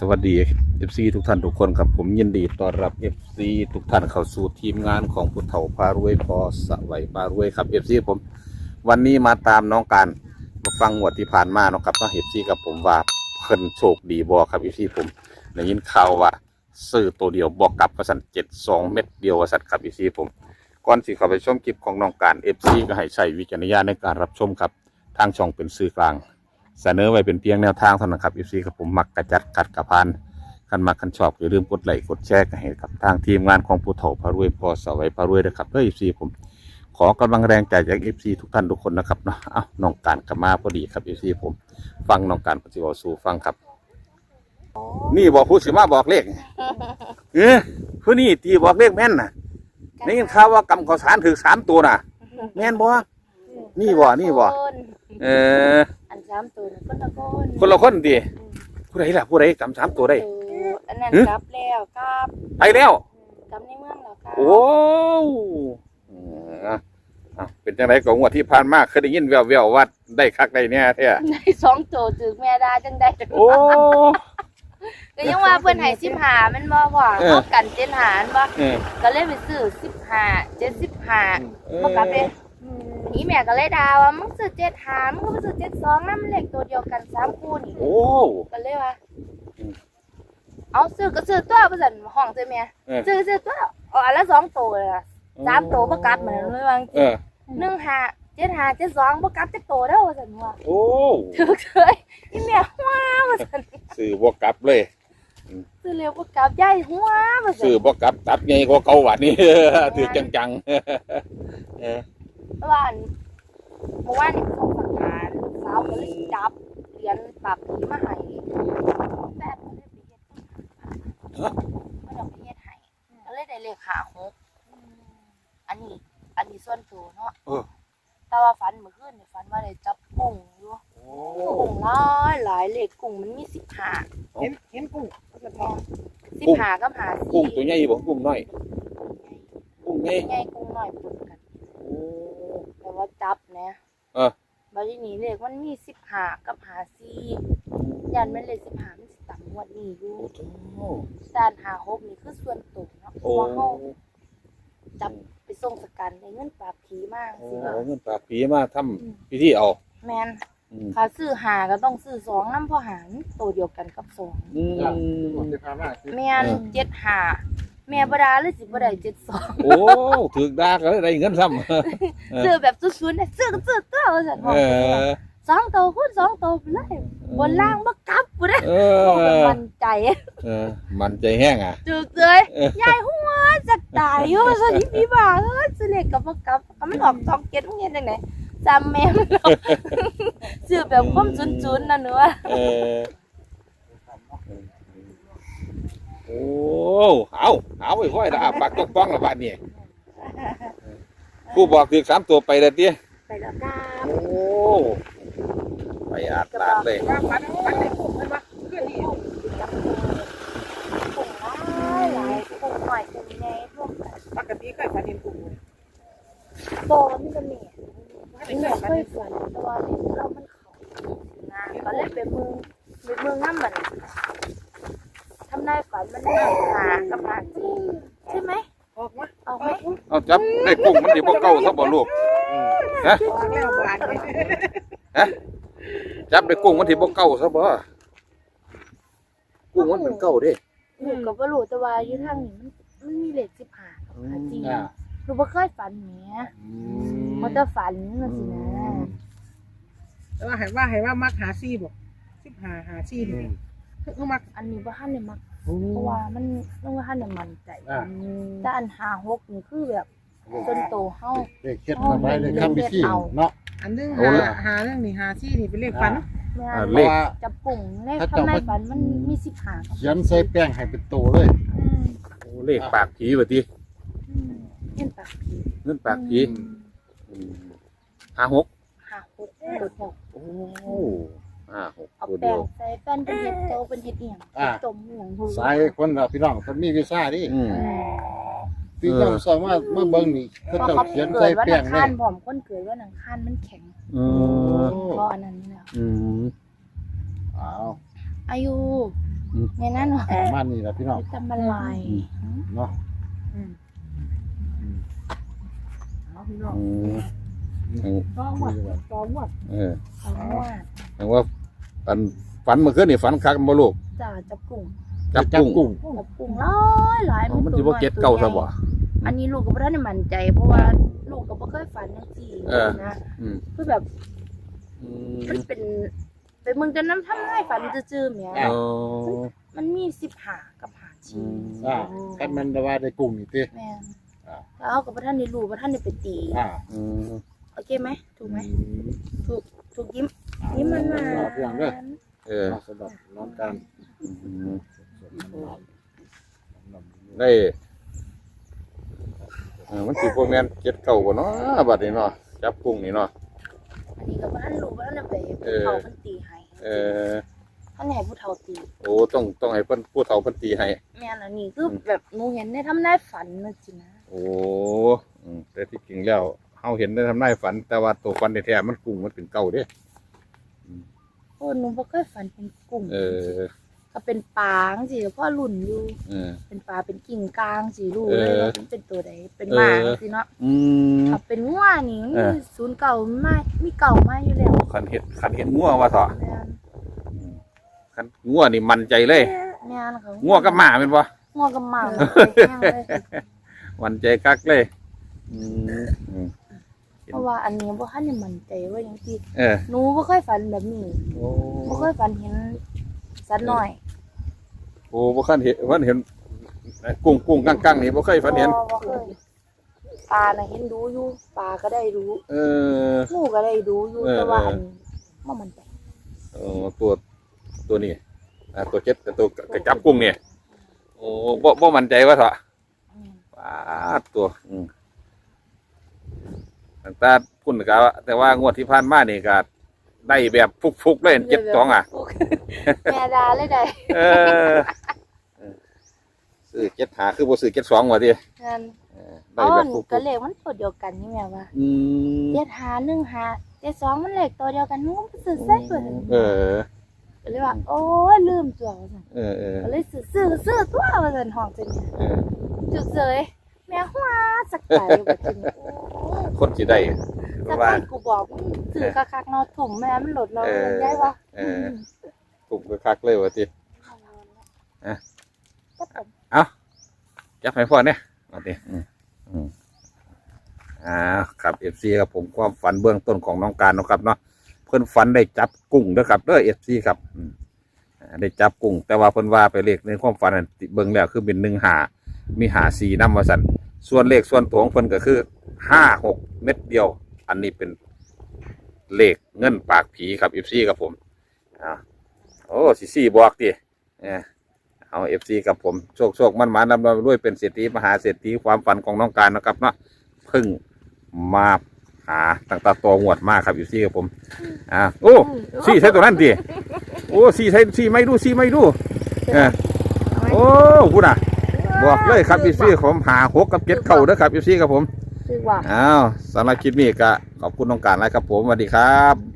สวัสดี FC ทุกท่านทุกคนครับผมยินดีต้อนรับ FC ทุกท่านเข้าสู่ทีมงานของพุทธเถาพารวยพอสวัยพารวยครับ FC ผม วันนี้มาตามน้องการมาฟังงวดที่ผ่านมาเนาะครับเนาะ FC กับผมว่าเพิ่นโชคดีบอครับ FC ผมได้ยินข่าวว่าซื้อตัวเดียวบอกกลับประสันเจ็ดสองเม็ดเดียวประสันครับ FC ผมก่อนที่เข้าไปชมคลิปของน้องการ FC ก็ให้ใช้วิจารณญาณในการรับชมครับทางช่องเป็นสื่อกลาง เสนอไว้เป็นเพียงแนวทางเท่านั้นครับ FC ครับผมมักกระจัดกัดกระพานคันมักคันชอบอย่าลืมกดไลค์กดแชร์กันให้กับทางทีมงานของผู้เฒ่าพารวยพอสวัยพารวยนะครับเพื่อ FC ผมขอกำลังแรงใจจาก FC ทุกท่านทุกคนนะครับเนาะเอ้าน้องการกลับมาพอดีครับ FC ผมฟังน้องการปฏิบัติสู่ฟังครับ นี่บอกผู้สิมาบอกเลขเออผู้นี่ตีบอกเลขแม่นน่ะได้ยินข่าวว่ากำข้าวสารถือสามตัวน่ะ แม่นบ่นี่บ่นี่บ่เอออัน สามตัวน่ะคนละคนคนละคนดีผู้ใดล่ะผู้ใดจำสามตัวได้เอออันนั้นหึ กลับแล้วกลับไปแล้วกลับในเมืองแล้วกลับโอ้เอออะเป็นจังไรก็งวดที่ผ่านมาเคยได้ยินแววๆว่าได้คักได้เนี่ยแท้ได้สองตัวถึงแม่ดาจังได้จังโอ้ ก็ยังว่าเพิ่นให้สิบห้าแมันบ่พ่อเออเอากันเจ็ดหารบ่เออก็เลยไปซื้อสิบห้าเจ็ดสิบห้าเออบ่กลับเลย นี่แม่ก็เลยด่าว่ามึงซื้อเจ็ดหามึงก็ไปซื้อเจ็ดสองนำเลขตัวเดียวกันสามคู่นี่โอ้ก็เลยว่าอืมเอาซื้อก็ซื้อตัวบ่ซั่นห้องซื้อแม่เออซื้อซื้อตัวเอาอันละสองตัวเลยอะสามตัวบ่กลับเหมือนเลยว่าเออหนึ่งหาเจ็ดหาเจ็ดสองบ่กลับจักโตเด้อว่าซั่นว่าโอ้ถูกเลยอีแม่หัวว่าซั่นสื่อบวกกลับเลยซื้อเร็วบ่กลับยายหัวว่าซั่สื่อนบวกกลับตัดไงก็เก่าหวานนี่ถือจังๆเออ ว่าอันเมื่อวานนี่ส่งสังหารสาวก็เลยจับเหรียญปากผีมาให้แป๊บก็เลยไปเฮ็ดมันเอาไปเฮ็ดให้ก็เลยได้เลขหาหกอันนี้ อันนี้ส่วนตัวเนาะเออ แต่ว่าฝันเมื่อคืนนี่ฝันว่าได้จับกุ้งอยู่โอ้กุ้งหลายหลายเลขกุ้งมันมีสิบห้าเห็นเห็นกุ้งก็จะทองสิบห้ากับหาสี่กุ้งตัวใหญ่บ่กุ้งน้อยกุ้งใหญ่ใหญ่กุ้งน้อยปนกันโอ้แต่ ว่าจับนะเออ บัดทีนี้เลขมันมีสิบห้ากับหาสี่ยันมันเลขสิบห้ามันสิต่ำกว่านี้อยู่โอ้ด้านหาหกนี่คือส่วนตกเนาะเพโอ้ราะว่าเขาจับไปส่งสกันในเงินปราบผีมากโอ้สิว่า เอาเงินปากผีมาทำพิธีเอาแมนอืมถ้าซื้อหาก็ต้องซื้อสองน้ำพอหารตัวเดียวกันกับสองอืมหมดที่ผ่านมาคือแม่นเออ เจ็ดหา แม่บดาเลยสิบ่ได้เจ็ดสองโอ้ถือดาก็ได้เงินซ้ำเออซื้อแบบซุนๆเนี่ยซื้อก็ซื้อตัวว่าซั่นเออสองตัวคูณสองตัวไปเลยบนล่างบ่กลับบ่ได้เอโอ้มันอมันใจเออมันใจแห้งอะจึกเลยเออยายหัวจักตายอยู่ว่าซั่นอีพี่บ้าเอ้ยซื้อเลขกับบ่กลับก็มันออกสองเก็ดมึงเฮ็ดจังได๋จำแม่มันออกซื้อแบบความซุนๆน่ะหนูว่าเออโอ้เอา เอาไปค่อยละอะปากจกป้องละบาดนี่ผู้บอกถือสามตัวไปเลยเตี้ยไปแล้วกลับโอ้ไปอาดลาดเลยว่าปันปันในกุ้งมันว่าคือนี่จับกุ้งหลายหลายกุ้งหน่อยกุ้งใหญ่รวมกันปกติเคยฝันเห็นกุ้งเลยโตมันมีแต่แม่ว่าไม่ได้เคเคยยฝันเห็นฝันแต่ว่าเห็นเรามันเขางานก็เลยไปเมืองไปเมืองน้ำมันทำ นายฝันมันหาหากับหาจีใช่ไหมออกมาเอาไหมเอาจับได้กุ้งมันสิบ่เก่าซะบ่ลูกฮะออกแล้วบานเลยจับได้กุ้งมันสิบ่เก่าซะบ่กุ้งมันเป็นเก่าเด้หนูก็บ่รู้แต่ว่าอยู่ทางนี้มันมันมีเลขสิบห้ากับหาจีหนูบ่เคยฝันแหมมันจะฝันน่ะสินะแต่ว่าให้ว่าให้ว่ามักหาซี่บอกสิบหาหาซี่นี่คือมักอันนี้บ่ทันได้มัก เพราะว่ามันต้องว่าทันได้มั่นใจแต่อันหาหกนี่คือแบบจนโตเฮาเลขเคล็ดมาไว้เลขข้ามพิธีเนาะ อันนึงโอ้หาละ หาเรื่องนี่หาซี่นี่เป็นเลขฝันแม่อ่านเลขว่า จะปุ่งเลขถ้าทำเจ้าไมมาฝันมันมีสิบหากับเขียนใส่แป้งให้เป็นตัวเลยอืมโอ้เลขปากผีว่าติอืมเห็นปากผีเงินปากผีห้าหกหาหกตัวหกโอ้ ห้าหกเอาตัวแป้เดียงว ใส่แป้นเป็นเห็ดโตเป็นเห็ดเอียงอ่า จมเหลืองหูสายคนเราพี่น้องคนมีวีซ่าดิอืม พี่น้องสามารถมาเบิ่งนี่เขาเพราะเจ้าเขาเขียนเกิใส่ดวันแป้อังงเลคารยผมคนเกิดวันอังคารมันแข็งอืมเพราะอันนั้นนี่แหละอืม อ้าวอายุในนั้นหน่อยประมาณนี้แหละพี่น้องทำอะไรเนาะอืมเอาพี่น้องอืมอืม สองหมดสองหมดเออเอาว่าแปลว่าฝันฝันเมื่อคืนนี่ฝันคักบ่ลูกจ่าจับกุ้งจับกุ้งกุ้งจับกุ้งหลายหลายอ๋อมันสิบ่เก็ตเก่าซะบ่อันนี้ลูกก็บ่ทันได้มั่นใจ เพราะว่าลูกก็บ่เคยฝันจังซี่เออนะอืมคือแบบอืมมันเป็นไปเมืองจะน้ำทำให้ฝันซื่อๆเนี่ยโอ้มันมี15กับ5ชีอืมอ่าแค่มันว่าได้กุ้งนี่ติแม่นอ่าแล้วก็บ่ทันได้รู้บ่ทันได้ไปตีอ่าอืม โอเคไหมถูกไหมอืมถูกถูกยิ้ม ยิ้มมันมาอ่พี่น้องเด้อเออสำหรับน้องการอืมได้เออมันสิบ่แม่นเก็ดเก่าบ่เนาะบัดนี้เนาะจับกุ้งนี่เนาะอันนี้ก็บ่ทันรู้บ่ทันได้ไปเออเขาเพิ่นตีให้เออท่านให้ผู้เฒ่าตี โอ้ต้องต้องให้เพิ่นผู้เฒ่าเพิ่นตีให้แม่นอันนี้คือแบบหนูเห็นในทำนายฝันนะจินะโอ้อืมแต่ที่จริงแล้ว เฮาเห็นได้ทำนายฝัน แต่ว่าตัวฝันแท้ๆมันกุ้งมันเป็นเก่าเด้โอ้หนูบ่เคยฝันเป็นกุ้งเออก็เป็นปลาจังซี่พ่อรุ่นอยู่ เออ เป็นปลาเป็นกิ่งกลางสิรู้เออเลยว่ามันเป็นตัวใดเป็นหมาเออสิเนาะอืม ถ้าเป็นงัวนี่เออมีศูนย์เก่ามามีเก่ามาอยู่แล้วคันเห็ดคันเห็ดงัวว่าเถอะแม่นคันงัวนี่มันใจเลยแม่นเขางัวกับหมาเป็นบ่งัวกับหมาแห้งเลยมันใจคักเลยอืมอืมเพ ราะว่าอันนี้บ่ทันได้มั่นใจว่าจังซี่เออ หนูบ่เคยฝันแบบนี้โอ้บ่เคยฝันเห็นสัตว์น้อยโอ้บ่คันเห็นวันเห็นกุ้งกุ้งกังกังนี่บ่เคยฝันเห็นบ่บ่เคยปลาน่ะเห็นดูอยู่ปลาก็ได้ดูเออหนูก็ได้ดูอยู่เออแต่ว่าเอออัอันบ่มั่นใจเออตัวตัวนี้อ่าตัวเจ็ดตัวกระจับกุ้งเนี่ยโอ้บ่บ่มั่นใจว่าเถอะ อืมปาดตัวอืม ตั้งแต่พุ่นก็แต่ว่างวดที่ผ่านมานี่ก็ได้แบบฟุกๆเลยเจ็ดสองอะ แม่ดาเลยได้เออเออซื้อเจ็ดหาคือบ่ซื้อเจ็ดสองว่ะดิงั้นเอออ๋ได้อแบบฟุกก็เลขมันตัวเดียวกันนี่แม่ว่าๆอืมเจ็ดหาหนึ่งหาเจ็ดสองมันเลขตัวเดียวกันหนูก็ซื้อใส่เพิ่นเออ ก็เลยว่า โอ้ยลืมตัวว่าซั่นเออเออก็เลยซื้อซื้อซื้อตัวว่าซั่นห้องจังเนี่ยเออจุดเสยแม่หัวสักไก่บัดนี้โอ้ย คนสิได้เพสักราะว่าไก่กูบอกมึงซื้อคักๆเนาะถุงแม่มันหลดเราเออได้ปะเออถูกคักๆเลยว่ะติอะก็ผมจับให้พ่อเนี่ยเอาดิอืมอืมอ่าครับเอฟซีครับผมความฝันเบื้องต้นของน้องการเนาะครับเนาะเพิ่นฝันได้จับกุ้งเด้อครับเด้อเอฟซีครับอืมอ่าได้จับกุ้งแต่ว่าเพิ่นว่าไปเลขในความฝันนั่นเบิ่งแล้วคือเป็นหนึ่งหามีหาสีน้ำว่าสัน ส่วนเลขส่วนตัวของเพิ่นก็คือห้าหกเม็ดเดียว อันนี้เป็นเลขเงินปากผีครับเอฟซีครับผมอ่าโอ้สี่สี่บอกดิเออเอาเอฟซีกับผมโชคโชคมันหมานลำลำด้วยเป็นเศรษฐีมหาเศรษฐีความฝันของน้องการนะครับเนาะเพึ่งมาหาตั้งตาตัวหวดมากครับเอฟซีกับผมอ่าโอ้ซี่ใช้ตัวนั้นดิโอ้ซี่ใช้ซี่ไม่ดูซี่ไม่ดูเออโอ้พูดน่ะ บอกเลยครับเอฟซีผมหาหกกับเจ็ดเข่าเด้อครับเอฟซีกับผมซื้อว่า อ้าวสำหรับคลิปนี้ก็ขอบคุณน้องการแล้วครับผมสวัสดีครับ